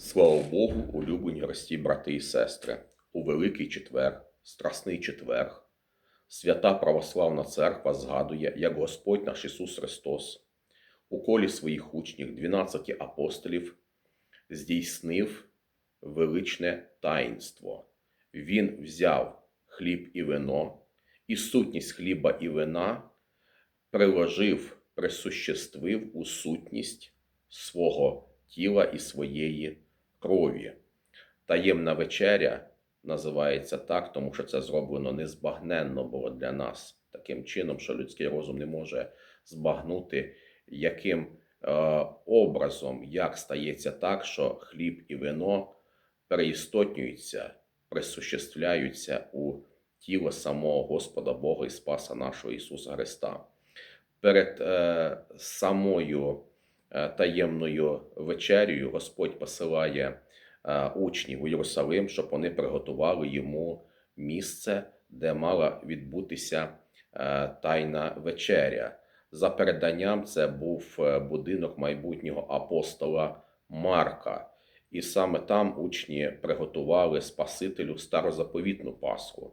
Слава Богу, улюблені рості брати і сестри, у Великий Четвер, Страсний Четвер, свята Православна Церква згадує, як Господь наш Ісус Христос у колі своїх учнів, 12 апостолів, здійснив величне таїнство. Він взяв хліб і вино, і сутність хліба і вина приложив, присуществив у сутність свого тіла і своєї крові. Таємна вечеря називається так, тому що це зроблено незбагненно було для нас таким чином, що людський розум не може збагнути, яким е, образом, як стається так, що хліб і вино переістотнюються, присуществляються у тіло самого Господа Бога і Спаса нашого Ісуса Христа. Перед е, самою таємною вечерею Господь посилає е, учнів у Єрусалим, щоб вони приготували йому місце, де мала відбутися е, тайна вечеря. За переданням, це був е, будинок майбутнього апостола Марка. І саме там учні приготували Спасителю старозаповітну Пасху,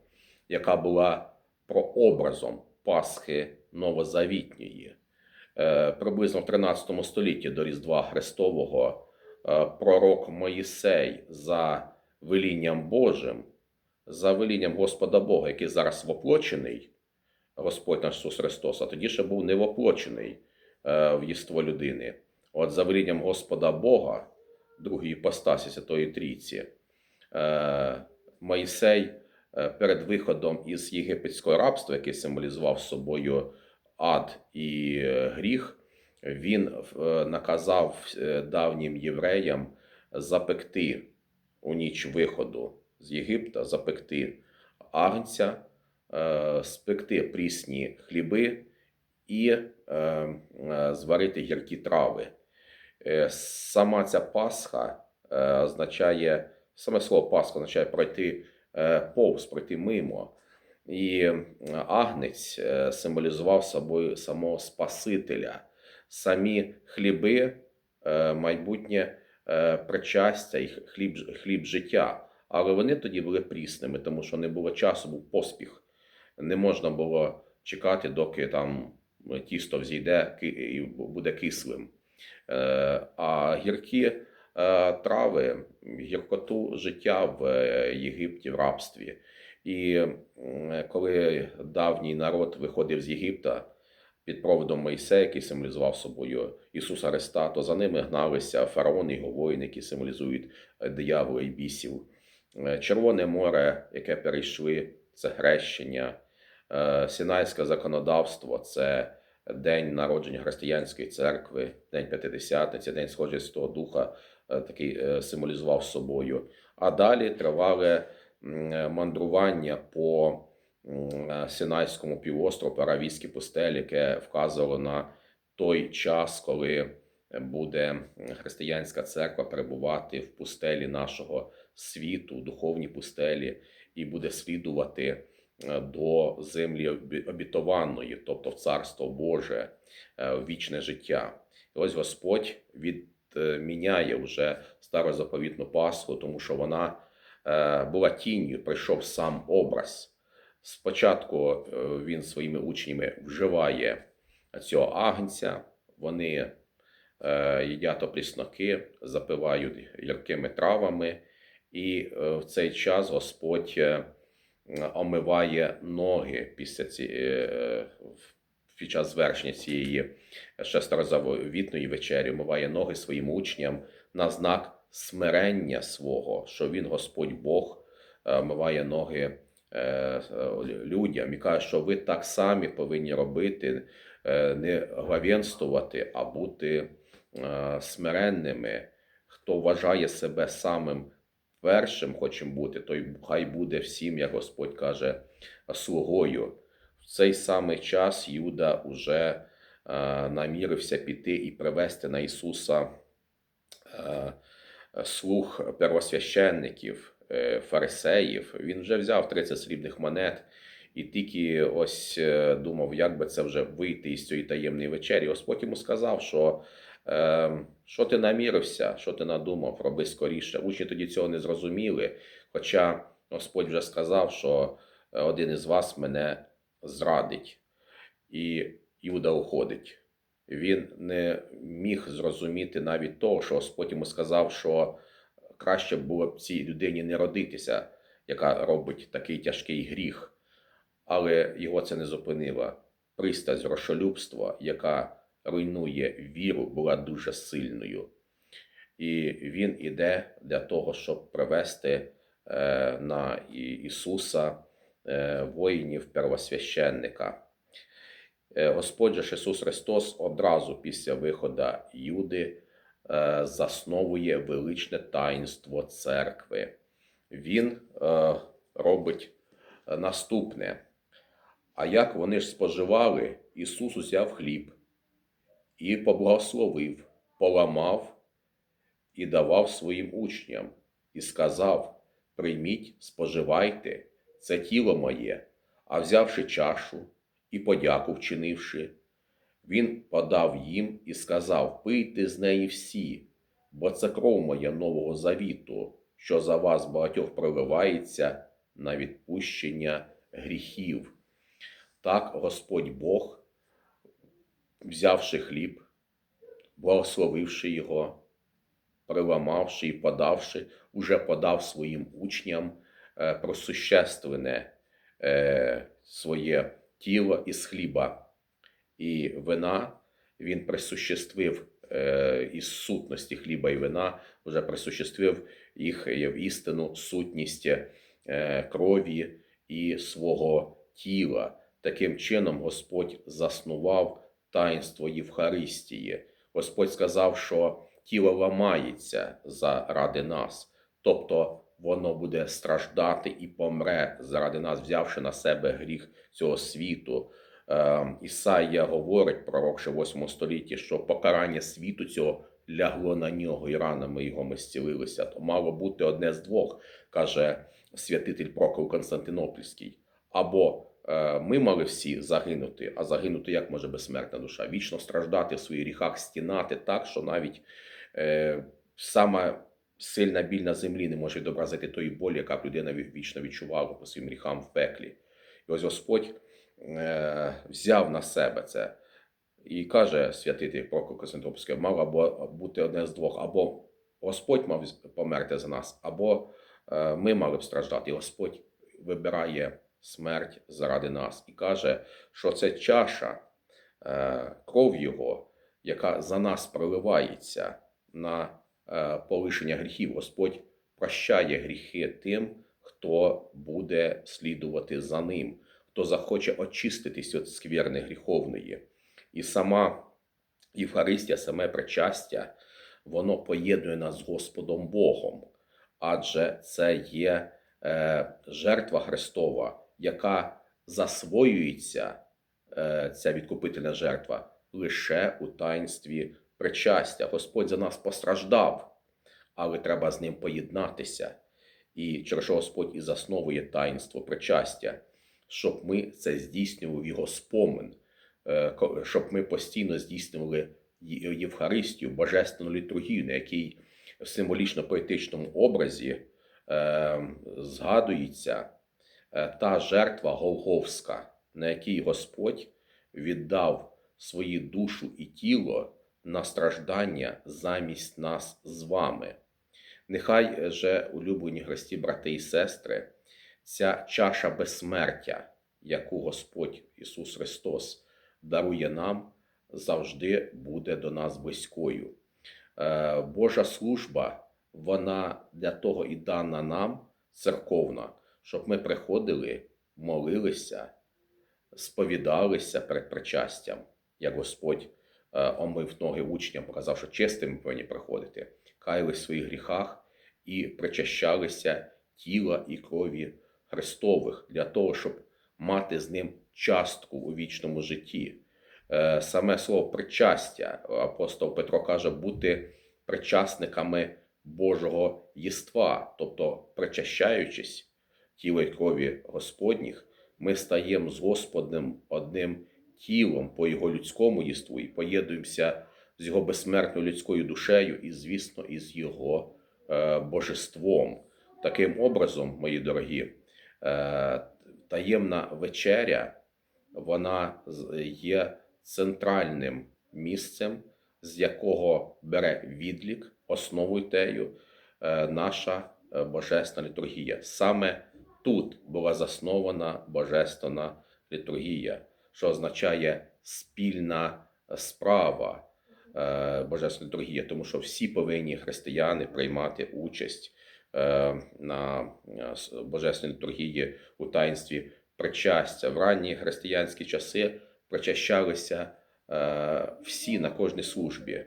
яка була прообразом Пасхи Новозавітньої. Е, Приблизно в 13 столітті до Різдва Христового е, пророк Моїсей за велінням Божим, за велінням Господа Бога, який зараз воплочений, Господь наш Ісус Христос, а тоді ще був не воплочений е, в єство людини. От за велінням Господа Бога, другої іпостасі Святої Трійці, Моїсей перед виходом із єгипетського рабства, який символізував собою ад і е, гріх, він е, наказав е, давнім євреям запекти у ніч виходу з Єгипта, запекти агнця, спекти прісні хліби і зварити гіркі трави. Сама ця Пасха означає, саме слово Пасха означає пройти повз, пройти мимо. І е, агнець е, символізував собою самого Спасителя. Самі хліби, е, майбутнє причастя і хліб, хліб життя. Але вони тоді були прісними, тому що не було часу, був поспіх. Не можна було чекати, доки там тісто взійде і буде кислим. А гіркі трави, гіркоту життя в Єгипті в рабстві. І коли давній народ виходив з Єгипта під проводом Мойсея, який символізував собою Ісуса Христа, то за ними гналися фараони і його воїни, які символізують е, диявола і бісів. Е, Червоне море, яке перейшли, це хрещення, Е, Сінайське законодавство це день народження християнської церкви, день П'ятидесятниці, день сходження Святого Духа, такий символізував собою. А далі е, мандрування по е, Синайському півострову, Аравійській пустелі, яке вказувало на той час, коли буде християнська церква перебувати в пустелі нашого світу, духовній пустелі, і буде слідувати е, до землі обітованої, тобто в Царство Боже, е, в вічне життя. І ось Господь відміняє вже старозаповітну Пасху, тому що вона е, була тінню, прийшов сам образ. Спочатку е, він своїми учнями вживає цього агнця, вони е, їдять оплісноки, запивають яркими травами, і е, в цей час Господь е, омиває ноги після ці, е, під час звершення цієї ще старозавітної вечері, омиває ноги своїм учням на знак смирення свого, що він, Господь Бог, е, омиває ноги е, людям і каже, що ви так самі повинні робити, е, не главенствувати, а бути смиренними. Хто вважає себе самим першим хоче бути, той хай буде всім, як Господь каже, слугою. В цей самий час Юда уже намірився піти і привести на Ісуса слуг первосвященників, е, фарисеїв. Він вже взяв 30 срібних монет і тільки ось е, думав, як би це вже вийти із цієї таємної вечері. Господь йому сказав, що е, Що ти намірився, що ти надумав, роби скоріше. Учні тоді цього не зрозуміли, хоча Господь вже сказав, що е, один із вас мене зрадить, і Юда уходить. Він не міг зрозуміти навіть того, що Господь сказав, що краще було б цій людині не родитися, яка робить такий тяжкий гріх. Але його це не зупинило. Пристасть грошолюбства, яка руйнує віру, була дуже сильною. І він іде для того, щоб привести е, на Ісуса е, воїнів первосвященника. Е, Господь же Ісус Христос одразу після виходу Юди е, засновує величне таїнство церкви. Він е, робить наступне. А як вони ж споживали, Ісус узяв хліб і поблагословив, поламав і давав своїм учням, і сказав: Прийміть, споживайте, це тіло моє, а взявши чашу і подяку вчинивши, він подав їм і сказав: Пийте з неї всі, бо це кров моя нового завіту, що за вас багатьох проливається на відпущення гріхів. Так Господь Бог, взявши хліб, благословивши його, приламавши і подавши, уже подав своїм учням е, просущественне е, своє тіло із хліба і вина. Він присуществив е, із сутності хліба і вина, вже присуществив їх в істину сутність е, крові і свого тіла. Таким чином Господь заснував таїнство Євхаристії. Господь сказав, що тіло ламається заради нас, тобто воно буде страждати і помре заради нас, взявши на себе гріх цього світу. Е, Ісаїя говорить, пророк ще в 8 столітті, що покарання світу цього лягло на нього, і ранами його ми зцілилися. То мало бути одне з двох, каже святитель Прокол Константинопольський. Або е, ми мали всі загинути, а загинути як може безсмертна душа? Вічно страждати в своїх гріхах, стінати так, що навіть е, сама сильна біль на землі не може відобразити тої болі, яка б людина вічно відчувала по своїм гріхам в пеклі. І ось Господь е, взяв на себе це. І каже святитель Прокол Константинопольський, мав або бути одне з двох, або Господь мав померти за нас, або е, ми мали б страждати. І Господь вибирає смерть заради нас і каже, що це чаша, е, кров Його, яка за нас проливається на полишення гріхів. Господь прощає гріхи тим, хто буде слідувати за ним, хто захоче очиститись від скверни гріховної. І сама Євхаристія, саме причастя, воно поєднує нас з Господом Богом, адже це є е, жертва Христова, яка засвоюється, е, ця відкупительна жертва, лише у таїнстві причастя. Господь за нас постраждав, але треба з ним поєднатися. І через що Господь і засновує таїнство причастя, щоб ми це здійснювали в його спомин, е, щоб ми постійно здійснювали Євхаристію, божественну літургію, на якій в символічно-поетичному образі е, згадується е, та жертва Голговська, на якій Господь віддав свою душу і тіло на страждання замість нас з вами. Нехай же, улюблені Христі, брати і сестри, ця чаша безсмертя, яку Господь Ісус Христос дарує нам, завжди буде до нас близькою. Е, Божа служба, вона для того і дана нам церковна, щоб ми приходили, молилися, сповідалися перед причастям, як Господь омив ноги учням, показав, що чистими повинні приходити, каялись в своїх гріхах і причащалися тіла і крові Христових для того, щоб мати з ним частку у вічному житті. Е, Саме слово причастя, апостол Петро каже, бути причасниками Божого єства, тобто причащаючись тіла й крові Господніх, ми стаємо з Господним одним тілом по його людському єству і поєднуємося з його безсмертною людською душею і, звісно, із його е, божеством. Таким образом, мої дорогі, е, таємна вечеря вона є центральним місцем, з якого бере відлік, основою тею е, наша е, божественна літургія. Саме тут була заснована божественна літургія, що означає спільна справа е, божественної літургії, тому що всі повинні християни приймати участь е, на е, божественній літургії у таїнстві причастя. В ранні християнські часи причащалися е, всі на кожній службі.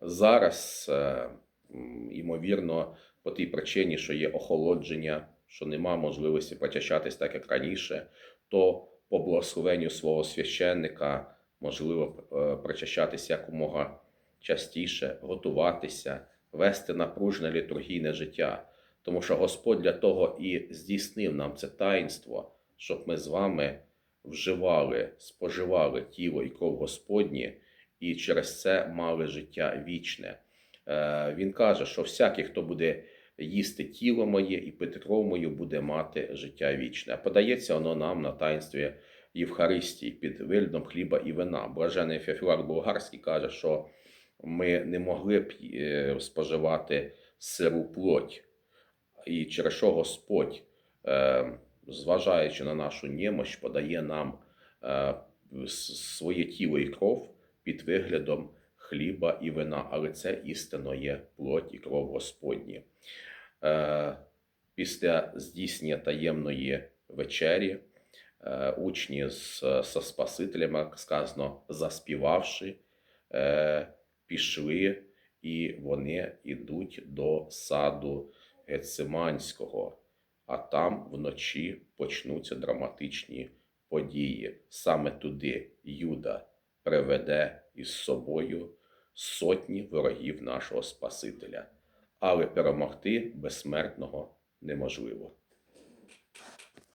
Зараз, е, ймовірно, по тій причині, що є охолодження, що нема можливості причащатись так, як раніше, то по благословенню свого священника можливо е, причащатись якомога частіше, готуватися, вести напружене літургійне життя. Тому що Господь для того і здійснив нам це таїнство, щоб ми з вами вживали, споживали тіло і кров Господні, і через це мали життя вічне. Е, Він каже, що всякий, хто буде їсти тіло моє і пити кров мою, буде мати життя вічне. А подається воно нам на таїнстві Євхаристії під виглядом хліба і вина. Блажений Феофілак Болгарський каже, що ми не могли б е, споживати сиру плоть, і через що Господь, е, зважаючи на нашу немощ, подає нам е, своє тіло і кров під виглядом хліба і вина, але це істинно є плоть і кров Господні. Е, Після здійснення таємної вечері е, учні з, Спасителем, сказано, заспівавши, е, пішли, і вони йдуть до саду Гециманського, а там вночі почнуться драматичні події. Саме туди Юда приведе із собою сотні ворогів нашого Спасителя, але перемогти безсмертного неможливо.